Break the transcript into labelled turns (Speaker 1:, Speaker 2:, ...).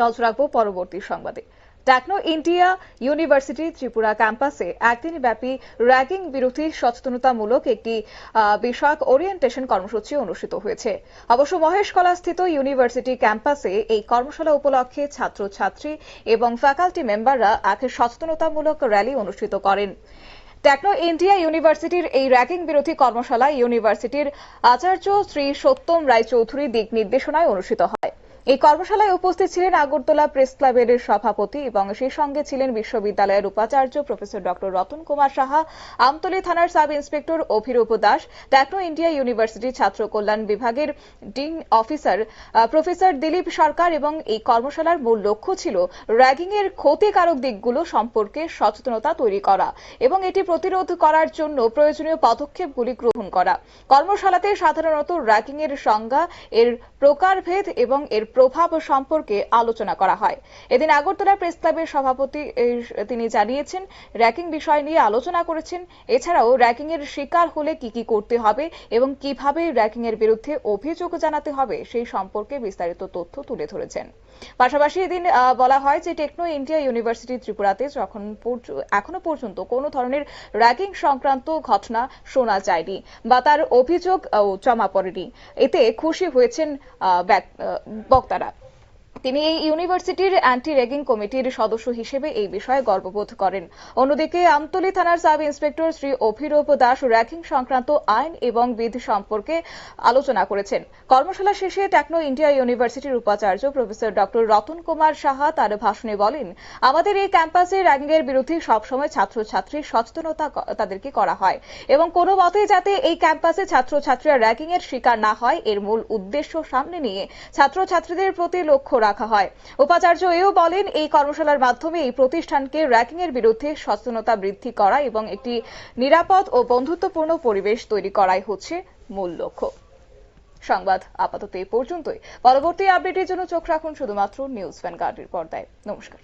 Speaker 1: নজর রাখব পরবর্তী সংবাদে। টেকনো ইন্ডিয়া ইউনিভার্সিটি ত্রিপুরা ক্যাম্পাসে একদিন ব্যাপী র্যাগিং বিরোধী সচেতনতামূলক একটি বিষয়ক ওরিয়েন্টেশন কর্মসূচি অনুষ্ঠিত হয়েছে। অবশ্য মহেশকলা স্থিত ইউনিভার্সিটি ক্যাম্পাসে এই কর্মশালা উপলক্ষে ছাত্রছাত্রী এবং ফ্যাকাল্টি মেম্বাররা এক সচেতনতামূলক র্যালি অনুষ্ঠিত করেন। টেকনো ইন্ডিয়া ইউনিভার্সিটির এই র্যাগিং বিরোধী কর্মশালা ইউনিভার্সিটির আচার্য শ্রী সত্যম রায়চৌধুরী দিক নির্দেশনায় অনুষ্ঠিত হয়। এই কর্মশালায় উপস্থিত ছিলেন আগরতলা প্রেস ক্লাবের সভাপতি এবং সেই সঙ্গে ছিলেন বিশ্ববিদ্যালয়ের উপাচার্য প্রফেসর ডক্টর রতন কুমার সাহা, আমতলী থানার sub inspector Abhirup Das Techno India University ছাত্র কল্যাণ বিভাগের dean officer professor Dilip Sarkar এবং এই কর্মশালার মূল লক্ষ্য ছিল র্যাগিং এর ক্ষতিকারক দিকগুলো সম্পর্কে সচেতনতা তৈরি করা এবং এটি প্রতিরোধ করার জন্য প্রয়োজনীয় পদক্ষেপগুলি গ্রহণ করা। কর্মশালাতে সাধারণত র্যাগিং এর সংজ্ঞা, এর প্রকারভেদ এবং এর প্রভাব সম্পর্কে আলোচনা করা হয়। এদিন আগরতলা প্রেস ক্লাবের সভাপতি তিনি জানিয়েছেন, র্যাকিং বিষয় নিয়ে আলোচনা করেছেন। এছাড়াও র্যাকিং এর শিকার হলে কি কি করতে হবে এবং কীভাবে র্যাকিং এর বিরুদ্ধে অভিযোগ জানাতে হবে সেই সম্পর্কে বিস্তারিত তথ্য তুলে ধরেছেন। পাশাপাশি এদিন বলা হয় যে টেকনো ইন্ডিয়া ইউনিভার্সিটি ত্রিপুরাতে যখন এখনও পর্যন্ত কোনো ধরনের র্যাকিং সংক্রান্ত ঘটনা শোনা যায়নি বা তার অভিযোগ জমা পড়েনি। এতে খুশি হয়েছেন look that up. তিনি এই ইউনিভার্সিটির অ্যান্টি র্যাগিং কমিটির সদস্য হিসেবে এই বিষয়ে গর্ববোধ করেন। অন্যদিকে আমতলী থানার sub inspector Shri Abhirup Das ragging সংক্রান্ত আইন এবং বিধি সম্পর্কে আলোচনা করেছেন। কর্মশালা শেষে টেকনো ইন্ডিয়া ইউনিভার্সিটির উপাচার্য প্রফেসর ডক্টর রতন কুমার সাহা তার ভাষণে বলেন, আমাদের এই ক্যাম্পাসে র্যাগিং এর বিরুদ্ধে সবসময় ছাত্রছাত্রীর সচেতনতা তাদেরকে করা হয় এবং কোনো মতে যাতে এই ক্যাম্পাসে ছাত্রছাত্রীরা র্যাগিং এর শিকার না হয়, এর মূল উদ্দেশ্য সামনে নিয়ে ছাত্রছাত্রীদের প্রতি লক্ষ্য রাখা হয়। উপাচার্য এও বলেন, এই কর্মশালার মাধ্যমে এই প্রতিষ্ঠানকে র্যাকিং এর বিরুদ্ধে সচেতনতা বৃদ্ধি করা এবং একটি নিরাপদ ও বন্ধুত্বপূর্ণ পরিবেশ তৈরি করাই হচ্ছে মূল লক্ষ্য। সংবাদ আপাতত এই পর্যন্তই। পরবর্তী আপডেটের জন্য চোখ রাখুন শুধুমাত্র নিউজ ভ্যানগার্ডের পর্দায়। নমস্কার।